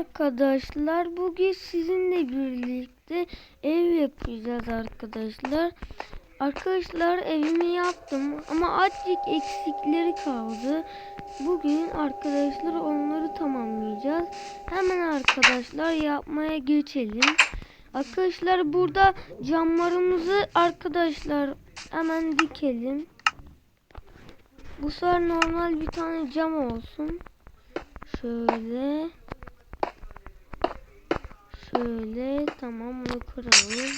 arkadaşlar bugün sizinle birlikte ev yapacağız arkadaşlar. Arkadaşlar evimi yaptım ama azıcık eksikleri kaldı. Bugün arkadaşlar onları tamamlayacağız. Hemen arkadaşlar yapmaya geçelim. Arkadaşlar burada camlarımızı arkadaşlar hemen dikelim. Bu sefer normal bir tane cam olsun. Şöyle. Şöyle tamam bunu kıralım.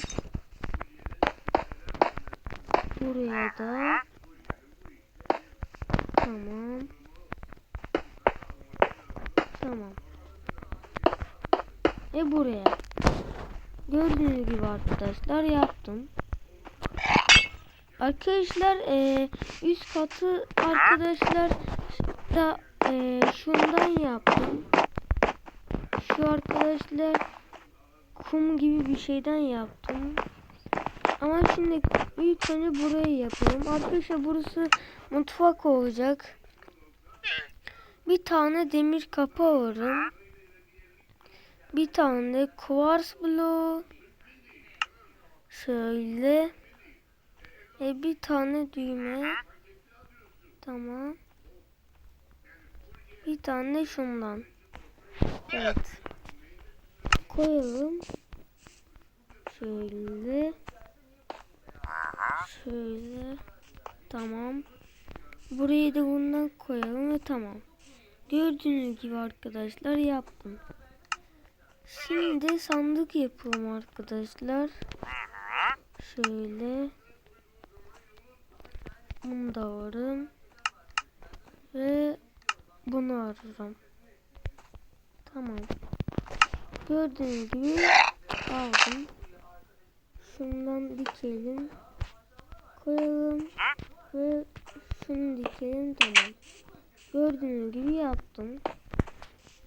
Buraya da tamam. Tamam. E buraya. Gördüğünüz gibi arkadaşlar yaptım. Arkadaşlar e, üst katı arkadaşlar da e, şundan yaptım. Şu arkadaşlar kum gibi bir şeyden yaptım. Ama şimdi ilk önce burayı yapalım. Arkadaşlar burası mutfak olacak. Bir tane demir kapı alırım. Bir tane kuvars bloğu. Şöyle. E bir tane düğme. Tamam. Bir tane şundan. Evet. Koyalım. Şöyle. Şöyle. Tamam. Burayı da bundan koyalım ve tamam. Gördüğünüz gibi arkadaşlar yaptım. Şimdi sandık yapalım arkadaşlar. Şöyle. Bunu da varım. Ve bunu ararım. Tamam. Gördüğünüz gibi aldım. Dikelim. Koyalım. Ve şunu dikelim. Tamam. Gördüğünüz gibi yaptım.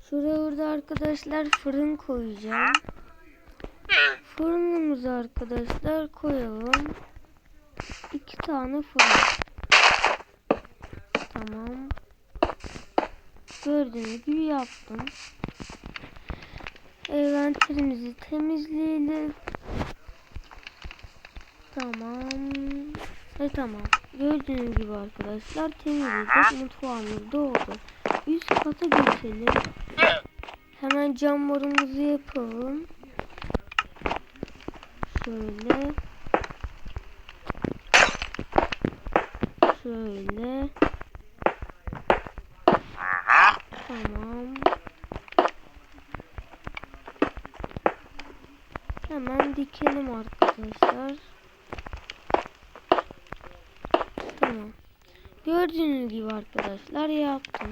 Şuraya burada arkadaşlar fırın koyacağım. Fırınımızı arkadaşlar koyalım. İki tane fırın. Tamam. Gördüğünüz gibi yaptım. Envanterimizi temizleyelim. Tamam. Ve tamam. Gördüğünüz gibi arkadaşlar temizledik. Mutfağımız doldu. Üst kata geçelim. Hemen camlarımızı yapalım. Şöyle. Şöyle. Tamam. Hemen dikelim arkadaşlar. Tamam. Gördüğünüz gibi arkadaşlar yaptım.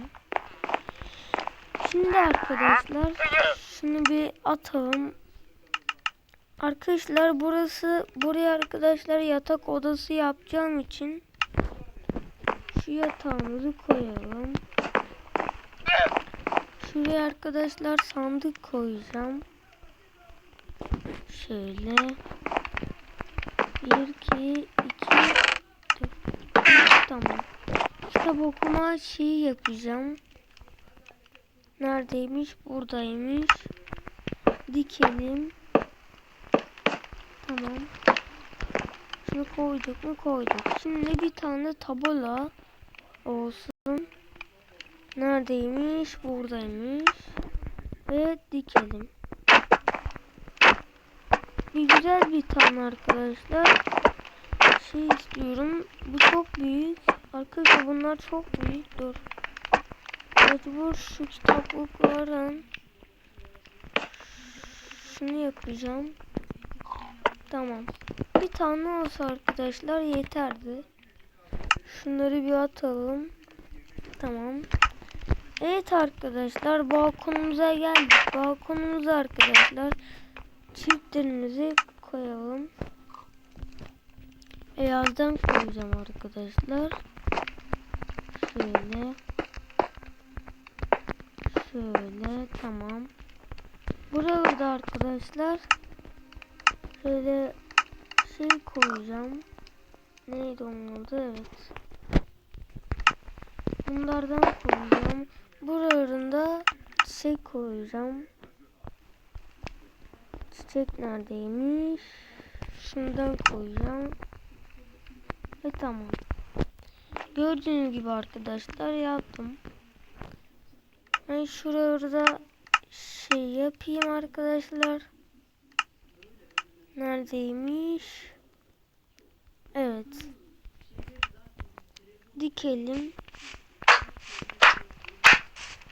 Şimdi arkadaşlar şunu bir atalım. Arkadaşlar burası buraya arkadaşlar yatak odası yapacağım için şu yatağımızı koyalım. Şuraya arkadaşlar sandık koyacağım. Şöyle. 1, 2, 2, 4, tamam. Kitap okuma şeyi yapacağım. Neredeymiş? Buradaymış. Dikelim. Tamam. Şunu koyduk mu? Koyduk. Şimdi bir tane tabela olsun. Neredeymiş? Buradaymış. Ve dikelim. Bir güzel bir tane arkadaşlar. Şey istiyorum. Bu çok büyük. Arkadaşlar bunlar çok büyük. Dur. Mecbur şu kitaplıkların şunu yapacağım. Tamam. Bir tane olsa arkadaşlar yeterdi. Şunları bir atalım. Tamam. Evet arkadaşlar balkonumuza geldik. Balkonumuza arkadaşlar çiftlerimizi koyalım. Beyazdan koyacağım arkadaşlar. Şöyle. Şöyle tamam. Burada arkadaşlar şöyle şey koyacağım. Neydi onun? Evet. Bunlardan koyacağım. Buralarında şey koyacağım. Çiçek neredeymiş? Şundan koyacağım. Ve tamam. Gördüğünüz gibi arkadaşlar yaptım. Ben şurada şey yapayım arkadaşlar. Neredeymiş? Evet. Dikelim.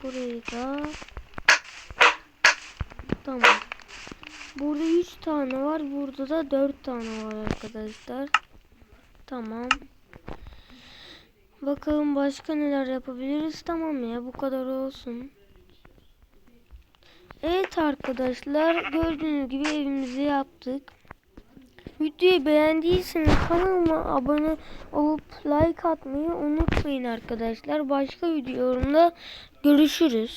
Burayı da Tamam. Burada 3 tane var. Burada da 4 tane var arkadaşlar. Tamam. Bakalım başka neler yapabiliriz. Tamam ya bu kadar olsun. Evet arkadaşlar gördüğünüz gibi evimizi yaptık. Videoyu beğendiyseniz kanalıma abone olup like atmayı unutmayın arkadaşlar. Başka videolarımda görüşürüz.